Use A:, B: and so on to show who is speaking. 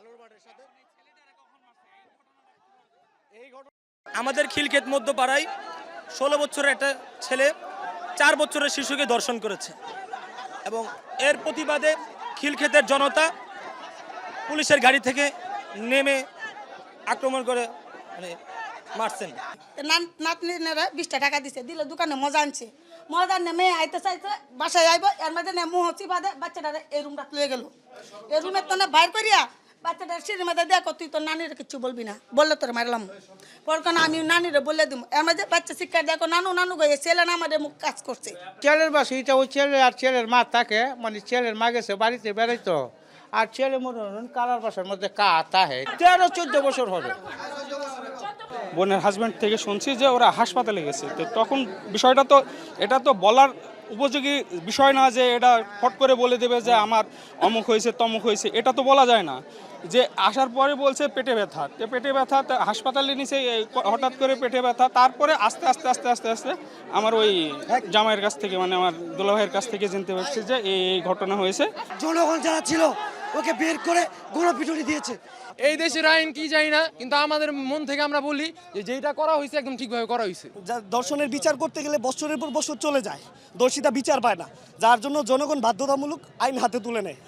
A: আলোর মাঠের সাথে। এই ঘটনা
B: আমাদের খিলক্ষেত মধ্যপাড়ায় ষোলো বছরের একটা ছেলে চার বছরের শিশুকে দর্শন করেছে এবং এর প্রতিবাদে খিলক্ষেতের জনতা পুলিশের গাড়ি থেকে নেমে আক্রমণ করে মানে মারছেন।
C: নাত- নাতনিরা বিশটা টাকা দিছে দিলে দোকানে মজা আনছে। মজা আনে মেয়ে আইতে চাইছে বাসায় আইব এর মধ্যে নে মুহ চিপা দে বাচ্চাটা এই রুমটা লয়ে গেল। এই রুমে তো না বাইর করিয়া বাচ্চাটা সিঁড়ির মধ্যে দেখো তুই তো নানির কিছু বলবি না। বললে তোর মারলাম। পর কেন আমি নানিরে বলে দিব এর মধ্যে বাচ্চা শিক্ষা দেখো নানু নানু গিয়ে ছেলে না আমাদের মুখ কাজ করছে।
D: ছেলের বাসা এটা ওই ছেলে আর ছেলের মা থাকে মানে ছেলের মা গেছে বাড়িতে বেড়াইতো। আর ছেলে মনে হলেন কালার বাসার মধ্যে কা তাহে তেরো চোদ্দ বছর হবে।
E: বোনের হাজব্যান্ড থেকে শুনছি যে ওরা হাসপাতালে গেছে। তো তখন বিষয়টা তো এটা তো বলার উপযোগী বিষয় না যে এটা ফট করে বলে দেবে যে আমার অমুক হয়েছে, তমুক হয়েছে, এটা তো বলা যায় না। যে আসার পরে বলছে পেটে ব্যথা, তো পেটে ব্যথা হাসপাতালে নিচে হঠাৎ করে পেটে ব্যথা, তারপরে আস্তে আস্তে আস্তে আস্তে আস্তে আমার ওই জামাইয়ের কাছ থেকে মানে আমার দুলাভাইয়ের কাছ থেকে জানতে পারছি যে এই ঘটনা হয়েছে।
F: জনগণ যারা ছিল ওকে বের করে গণপিটুনি দিয়েছে।
G: এই দেশের আইন কি যাই না কিন্তু আমাদের মন থেকে আমরা বলি যে যেটা করা হয়েছে একদম ঠিকভাবে করা হয়েছে।
F: যা দর্শনের বিচার করতে গেলে বছরের পর বছর চলে যায় দর্শিতা বিচার পায় না যার জন্য জনগণ বাধ্যতামূলক আইন হাতে তুলে নেয়।